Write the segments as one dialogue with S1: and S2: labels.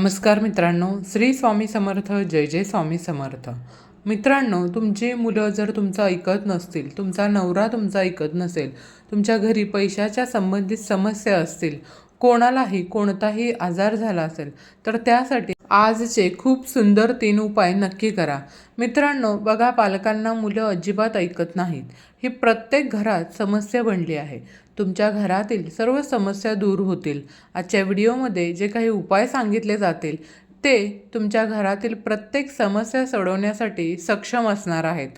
S1: नमस्कार मित्रांनो श्री स्वामी समर्थ जय जय स्वामी समर्थ. मित्रांनो तुमची मुलं जर तुमचं ऐकत नसतील तुमचा नवरा तुमचा ऐकत नसेल तुमच्या घरी पैशाच्या संबंधित समस्या असतील कोणालाही कोणताही आजार झाला असेल तर त्यासाठी आजचे खूप सुंदर तीन उपाय नक्की करा. मित्रांनो बघा पालकांना मुलं अजिबात ऐकत नाहीत. ही प्रत्येक घरात समस्या बनली आहे. तुमच्या घरातील सर्व समस्या दूर होतील. आजच्या व्हिडिओमध्ये जे काही उपाय सांगितले जातील ते तुमच्या घरातील प्रत्येक समस्या सोडवण्यासाठी सक्षम असणार आहेत.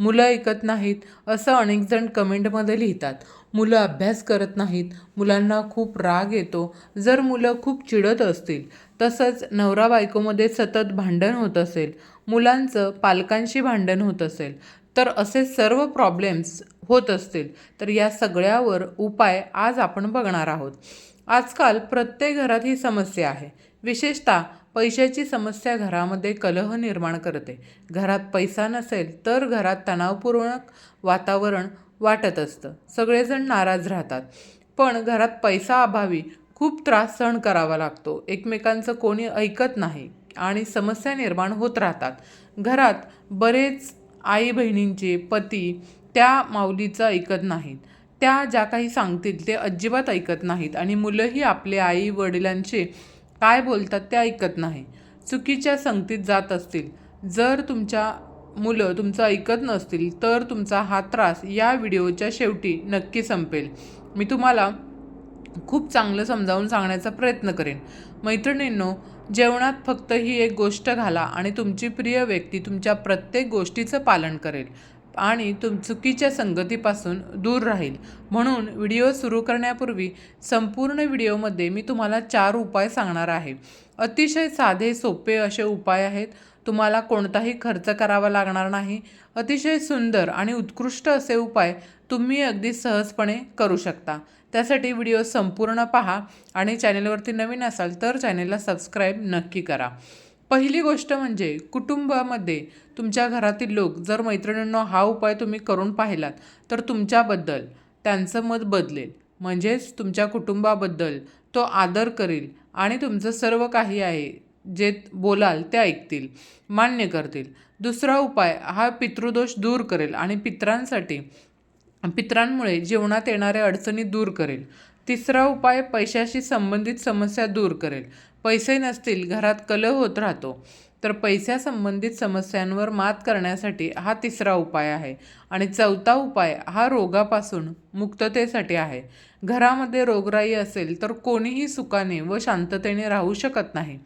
S1: मुलं ऐकत नाहीत असं अनेक जण कमेंटमध्ये लिहितात. मुलं अभ्यास करत नाहीत. मुलांना खूप राग येतो. जर मुलं खूप चिडत असतील तसंच नवरा बायकोमध्ये सतत भांडण होत असेल मुलांचं पालकांशी भांडण होत असेल तर असे सर्व प्रॉब्लेम्स होत असतील तर या सगळ्यावर उपाय आज आपण बघणार आहोत. आजकाल प्रत्येक घरात ही समस्या आहे. विशेषतः पैशाची समस्या घरामध्ये कलह निर्माण करते. घरात पैसा नसेल तर घरात तणावपूर्ण वातावरण वाटत असतं. सगळेजण नाराज राहतात. पण घरात पैसा अभावी खूप त्रास सहन करावा लागतो. एकमेकांचं कोणी ऐकत नाही आणि समस्या निर्माण होत राहतात. घरात बरेच आई बहिणींचे पती त्या माऊलीचं ऐकत नाहीत. त्या ज्या काही सांगतील ते अजिबात ऐकत नाहीत आणि मुलंही आपले आई वडिलांचे काय बोलतात ते ऐकत नाही. चुकीच्या संगतीत जात असतील. जर तुमच्या मुलं तुमचं ऐकत नसतील तर तुमचा हा त्रास या व्हिडिओच्या शेवटी नक्की संपेल. मी तुम्हाला खूप चांगलं समजावून सांगण्याचा प्रयत्न करेन. मैत्रिणींनो जेवणात फक्त ही एक गोष्ट घाला आणि तुमची प्रिय व्यक्ती तुमच्या प्रत्येक गोष्टीचं पालन करेल. आणि तुम चुकीच्या संगतीपासून दूर राहील. म्हणून व्हिडिओ सुरू करण्यापूर्वी संपूर्ण व्हिडिओमध्ये मी तुम्हाला चार उपाय सांगणार आहे. अतिशय साधे सोपे असे उपाय आहेत. तुम्हाला कोणताही खर्च करावा लागणार नाही. अतिशय सुंदर आणि उत्कृष्ट असे उपाय तुम्ही अगदी सहजपणे करू शकता. त्यासाठी व्हिडिओ संपूर्ण पहा आणि चॅनेलवरती नवीन असाल तर चॅनेलला सबस्क्राईब नक्की करा. पहिली गोष्ट म्हणजे कुटुंबामध्ये तुमच्या घरातील लोक जर मैत्रिणींना हा उपाय तुम्ही करून पाहिलात तर तुमच्याबद्दल त्यांचं मत बदलेल. म्हणजेच तुमच्या कुटुंबाबद्दल तो आदर करेल आणि तुमचं सर्व काही आहे जे बोलाल ते ऐकतील मान्य करतील. दुसरा उपाय हा पितृदोष दूर करेल आणि पित्रांसाठी पित्रांमुळे जीवनात येणाऱ्या अडचणी दूर करेल. तिसरा उपाय पैशाशी संबंधित समस्या दूर करेल. पैसे नसतील घरात कलह होत राहतो तर पैशासंबंधित समस्यांवर मात करण्यासाठी हा तिसरा उपाय आहे. आणि चौथा उपाय हा रोगापासून मुक्ततेसाठी आहे. घरामध्ये रोगराई असेल तर कोणीही सुखाने व शांततेने राहू शकत नाही.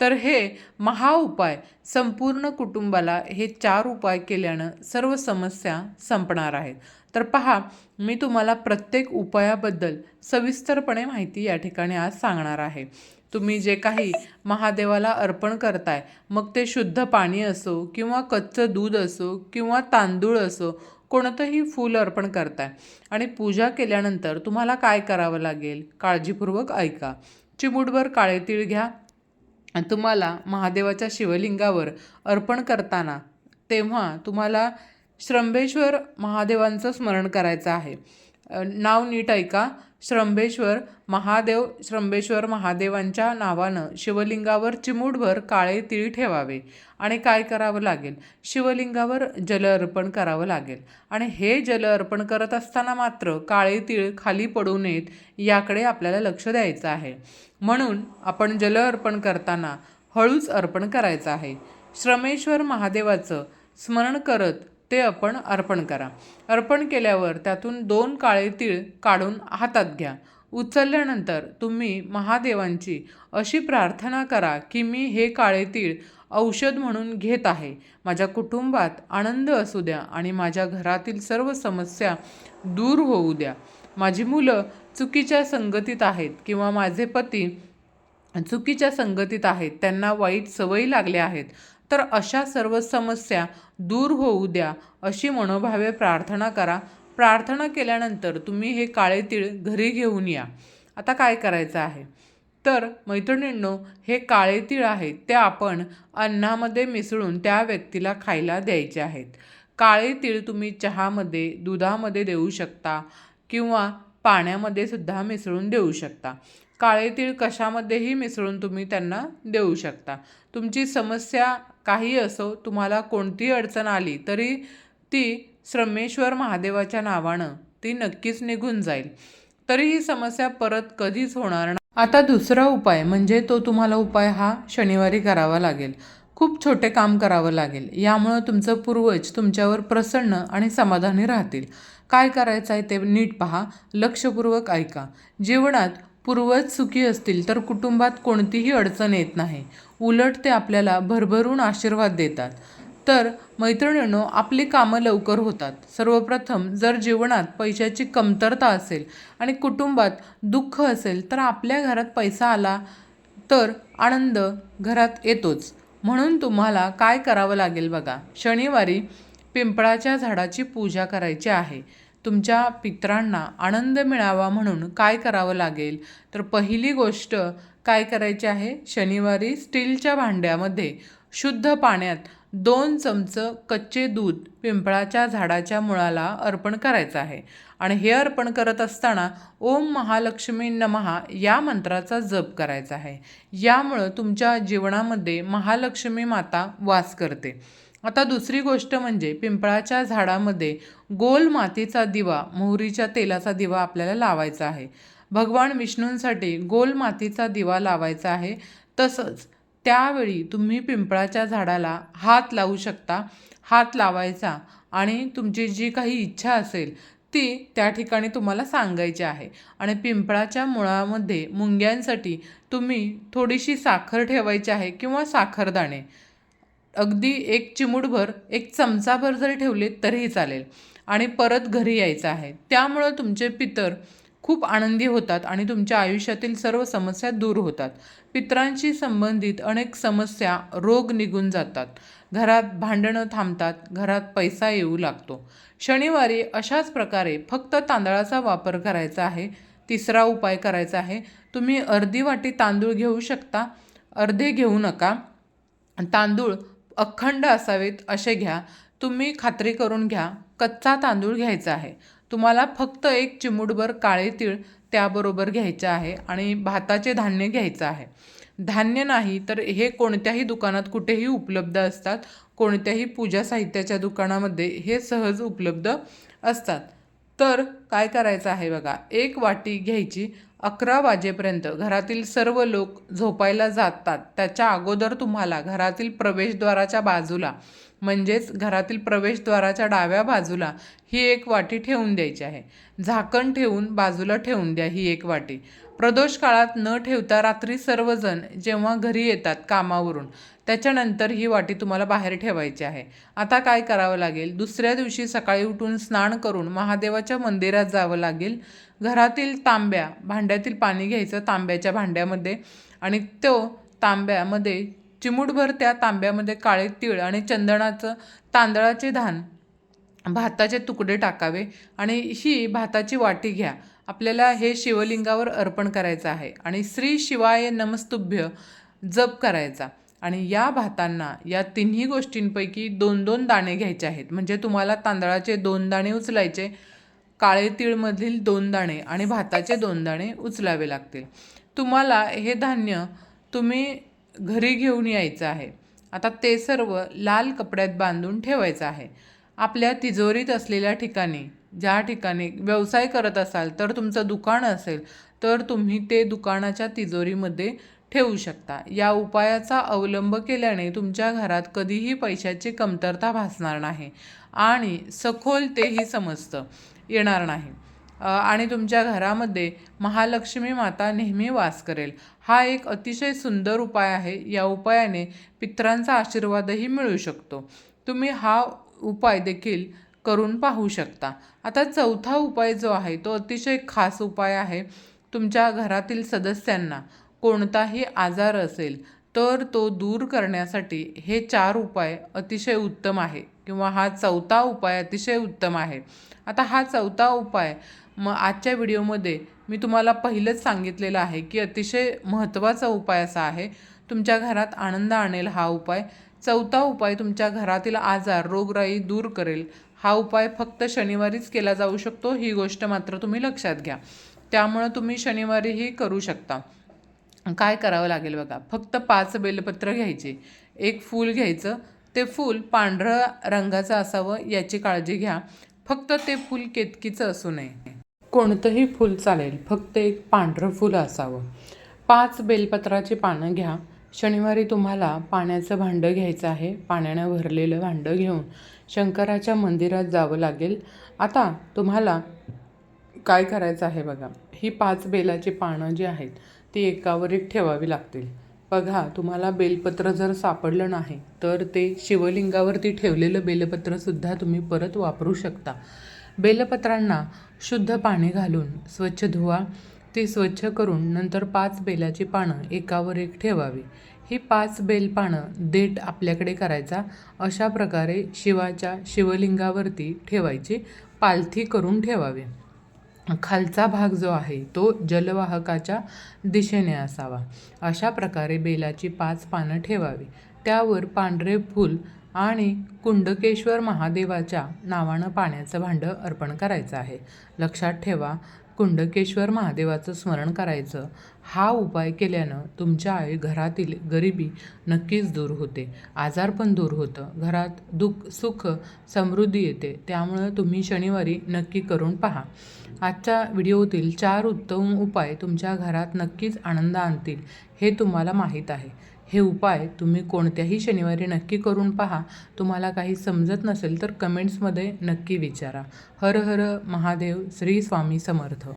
S1: तर हे महा उपाय. संपूर्ण कुटुंबाला हे चार उपाय केल्यानं सर्व समस्या संपणार आहेत. तर पहा मी तुम्हाला प्रत्येक उपायाबद्दल सविस्तरपणे माहिती या ठिकाणी आज सांगणार आहे. तुम्ही जे काही महादेवाला अर्पण करताय मग ते शुद्ध पाणी असो किंवा कच्चं दूध असो किंवा तांदूळ असो कोणतंही फूल अर्पण करताय. आणि पूजा केल्यानंतर तुम्हाला काय करावं लागेल? काळजीपूर्वक ऐका. चिमूटभर काळे तीळ घ्या. तुम्हाला महादेवाच्या शिवलिंगावर अर्पण करताना तेव्हा तुम्हाला श्रंभेश्वर महादेवांचं स्मरण करायचं आहे. नाव नीट ऐका. श्रंभेश्वर महादेव श्रंभेश्वर महादेवांच्या नावानं शिवलिंगावर चिमूटभर काळे तिळ ठेवावे आणि काय करावं लागेल? शिवलिंगावर जल अर्पण करावं लागेल. आणि हे जल अर्पण करत असताना मात्र काळे तिळ खाली पडू नयेत याकडे आपल्याला लक्ष द्यायचं आहे. म्हणून आपण जल अर्पण करताना हळूच अर्पण करायचं आहे. श्रमेश्वर महादेवाचं स्मरण करत ते आपण अर्पण करा. अर्पण केल्यावर त्यातून दोन काळे तीळ काढून हातात घ्या. उचलल्यानंतर तुम्ही महादेवांची अशी प्रार्थना करा की मी हे काळे तीळ औषध म्हणून घेत आहे. माझ्या कुटुंबात आनंद असू द्या आणि माझ्या घरातील सर्व समस्या दूर होऊ द्या. माझी मुलं चुकीच्या संगतीत आहेत किंवा माझे पती चुकीच्या संगतीत आहेत त्यांना वाईट सवयी लागल्या आहेत तर अशा सर्व समस्या दूर होऊ द्या अशी मनोभावे प्रार्थना करा. प्रार्थना केल्यानंतर तुम्ही हे काळे तीळ घरी घेऊन या. आता काय करायचं आहे? तर मैत्रिणींनो हे काळे तीळ आहेत ते आपण अन्नामध्ये मिसळून त्या व्यक्तीला खायला द्यायचे आहेत. काळे तीळ तुम्ही चहामध्ये दुधामध्ये देऊ शकता किंवा पाण्यामध्ये सुद्धा मिसळून देऊ शकता. काळे तीळ कशामध्येही मिसळून तुम्ही त्यांना देऊ शकता. तुमची समस्या काही असो तुम्हाला कोणतीही अडचण आली तरी ती श्रमेश्वर महादेवाच्या नावानं ती नक्कीच निघून जाईल. तरी ही समस्या परत कधीच होणार नाही. आता दुसरा उपाय म्हणजे तो तुम्हाला उपाय हा शनिवारी करावा लागेल. खूप छोटे काम करावं लागेल. यामुळं तुमचं पूर्वज तुमच्यावर प्रसन्न आणि समाधानी राहतील. काय करायचं आहे ते नीट पहा. लक्षपूर्वक ऐका. जीवनात पूर्वज सुखी असतील तर कुटुंबात कोणतीही अडचण येत नाही. उलट ते आपल्याला भरभरून आशीर्वाद देतात. तर मैत्रिणींनो आपली कामं लवकर होतात. सर्वप्रथम जर जीवनात पैशाची कमतरता असेल आणि कुटुंबात दुःख असेल तर आपल्या घरात पैसा आला तर आनंद घरात येतोच. म्हणून तुम्हाला काय करावं लागेल बघा. शनिवारी पिंपळाच्या झाडाची पूजा करायची आहे. तुमच्या पित्रांना आनंद मिळावा म्हणून काय करावं लागेल? तर पहिली गोष्ट काय करायची आहे? शनिवारी स्टीलच्या भांड्यामध्ये शुद्ध पाण्यात दोन चमचं कच्चे दूध पिंपळाच्या झाडाच्या मुळाला अर्पण करायचं आहे. आणि हे अर्पण करत असताना ओम महालक्ष्मी नमहा या मंत्राचा जप करायचा आहे. यामुळं तुमच्या जीवनामध्ये महालक्ष्मी माता वास करते. आता दुसरी गोष्ट म्हणजे पिंपळाच्या झाडामध्ये गोल मातीचा दिवा मोहरीच्या तेलाचा दिवा आपल्याला लावायचा आहे. भगवान विष्णूंसाठी गोल मातीचा दिवा लावायचा आहे. तसंच त्यावेळी तुम्ही पिंपळाच्या झाडाला हात लावू शकता. हात लावायचा आणि तुमची जी काही इच्छा असेल ती त्या ठिकाणी तुम्हाला सांगायची आहे. आणि पिंपळाच्या मुळामध्ये मुंग्यांसाठी तुम्ही थोडीशी साखर ठेवायची आहे किंवा साखरदाणे. अगदी एक चिमूटभर एक चमचाभर जरी ठेवले तरीही चालेल. आणि परत घरी यायचं आहे. त्यामुळं तुमचे पितर खूप आनंदी होतात आणि तुमच्या आयुष्यातील सर्व समस्या दूर होतात. पित्रांशी संबंधित अनेक समस्या रोग निघून जातात. घरात भांडणं थांबतात घरात पैसा येऊ लागतो. शनिवारी अशाच प्रकारे फक्त तांदळाचा वापर करायचा आहे. तिसरा उपाय करायचा आहे. तुम्ही अर्धी वाटी तांदूळ घेऊ शकता. अर्धे घेऊ नका. तांदूळ अखंड असावेत असे घ्या. तुम्ही खात्री करून घ्या कच्चा तांदूळ घ्यायचा आहे. तुम्हाला फक्त एक चिमूटभर काळे तीळ त्याबरोबर घ्यायचं आहे आणि भाताचे धान्य घ्यायचं आहे. धान्य नाही तर हे कोणत्याही दुकानात कुठेही उपलब्ध असतात. कोणत्याही पूजा साहित्याच्या दुकानामध्ये हे सहज उपलब्ध असतात. तर काय करायचं आहे बघा एक वाटी घ्यायची अकरा वाजेपर्यंत घरातील सर्व लोक झोपायला जातात. त्याच्या अगोदर तुम्हाला घरातील प्रवेशद्वाराच्या बाजूला म्हणजेच घरातील प्रवेशद्वाराच्या डाव्या बाजूला ही एक वाटी ठेवून द्यायची आहे. झाकण ठेवून बाजूला ठेवून द्या ही एक वाटी. प्रदोष काळात न ठेवता रात्री सर्वजण जेव्हा घरी येतात कामावरून त्याच्यानंतर ही वाटी तुम्हाला बाहेर ठेवायची आहे. आता काय करावं लागेल? दुसऱ्या दिवशी सकाळी उठून स्नान करून महादेवाच्या मंदिरात जावं लागेल. घरातील तांब्या भांड्यातील पाणी घ्यायचं तांब्याच्या भांड्यामध्ये आणि तो तांब्यामध्ये चिमूटभर त्या तांब्यामध्ये काळे तीळ आणि चंदनाचं तांदळाचे धान भाताचे तुकडे टाकावे आणि ही भाताची वाटी घ्या. आपल्याला हे शिवलिंगावर अर्पण करायचं आहे आणि श्री शिवाय नमस्तुभ्य जप करायचा. आणि या भातांना या तिन्ही गोष्टींपैकी दोन दोन दाणे घ्यायचे आहेत. म्हणजे तुम्हाला तांदळाचे दोन दाणे उचलायचे काळे तीळमधील दोन दाणे आणि भाताचे दोन दाणे उचलावे लागतील. तुम्हाला हे धान्य तुम्ही घरी घेऊन यायचं आहे. आता ते सर्व लाल कपड्यात बांधून ठेवायचं आहे. आपल्या तिजोरीत असलेल्या ठिकाणी ज्या ठिकाणी व्यवसाय करत असाल तर तुमचं दुकान असेल तर तुम्ही ते दुकानाच्या तिजोरीमध्ये ठेवू शकता. या उपायाचा अवलंब केल्याने तुमच्या घरात कधीही पैशाची कमतरता भासणार नाही आणि सखोल तेही समजतं येणार नाही. आणि तुमच्या घरामध्ये महालक्ष्मी माता नेहमी वास करेल. हा एक अतिशय सुंदर उपाय आहे. या उपायाने पित्रांचा आशीर्वादही मिळू शकतो. तुम्ही हा उपाय देखील करून पाहू शकता. आता चौथा उपाय जो आहे तो अतिशय खास उपाय आहे. तुमच्या घरातील सदस्यांना कोणताही आजार असेल तर तो दूर करण्यासाठी हे चार उपाय अतिशय उत्तम आहे किंवा हा चौथा उपाय अतिशय उत्तम आहे. आता हा चौथा उपाय मग आजच्या व्हिडिओमध्ये मी तुम्हाला पहिलंच सांगितलेलं आहे की अतिशय महत्त्वाचा उपाय असा आहे. तुमच्या घरात आनंद आणेल हा उपाय. चौथा उपाय तुमच्या घरातील आजार रोगराई दूर करेल. हा उपाय फक्त शनिवारीच केला जाऊ शकतो ही गोष्ट मात्र तुम्ही लक्षात घ्या. त्यामुळं तुम्ही शनिवारीही करू शकता. काय करावं लागेल बघा? फक्त पाच बेलपत्र घ्यायचे. एक फूल घ्यायचं. ते फूल पांढरं रंगाचं असावं याची काळजी घ्या. फक्त ते फूल केतकीचं असू नये. कोणतंही फूल चालेल फक्त एक पांढरं फूल असावं. पाच बेलपत्राची पानं घ्या. शनिवारी तुम्हाला पाण्याचं भांडं घ्यायचं आहे. पाण्यानं भरलेलं भांडं घेऊन शंकराच्या मंदिरात जावं लागेल. आता तुम्हाला काय करायचं आहे बघा? ही पाच बेलाची पानं जी आहेत ती एकावर एक ठेवावी लागतील. बघा तुम्हाला बेलपत्र जर सापडलं नाही तर ते शिवलिंगावरती ठेवलेलं बेलपत्रसुद्धा तुम्ही परत वापरू शकता. बेलपत्रांना शुद्ध पाणी घालून स्वच्छ धुवा ती स्वच्छ करून नंतर पाच बेलाची पानं एकावर एक ठेवावी. ही पाच बेल पानं देठ आपल्याकडे करायचा अशा प्रकारे शिवाच्या शिवलिंगावरती ठेवायची पालथी करून ठेवावी. खालचा भाग जो आहे तो जलवाहकाच्या दिशेने असावा. अशा प्रकारे बेलाची पाच पानं ठेवावी. त्यावर पांढरे फूल आणि कुंडकेश्वर महादेवाच्या नावानं पाण्याचं भांडं अर्पण करायचं आहे. लक्षात ठेवा कुंडकेश्वर महादेवाचं स्मरण करायचं हा उपाय केल्यानं तुमच्या आई घरातील गरिबी नक्कीच दूर होते. आजार पण दूर होतं. घरात दुःख सुख समृद्धी येते. त्यामुळं तुम्ही शनिवारी नक्की करून पहा. आजच्या व्हिडिओतील चार उत्तम उपाय तुमच्या घरात नक्कीच आनंद आणतील हे तुम्हाला माहीत आहे. हे उपाय तुम्ही कोणत्याही शनिवारी नक्की करून पहा. तुम्हाला काही समजत नसेल तर कमेंट्समध्ये नक्की विचारा. हर हर महादेव श्री स्वामी समर्थ.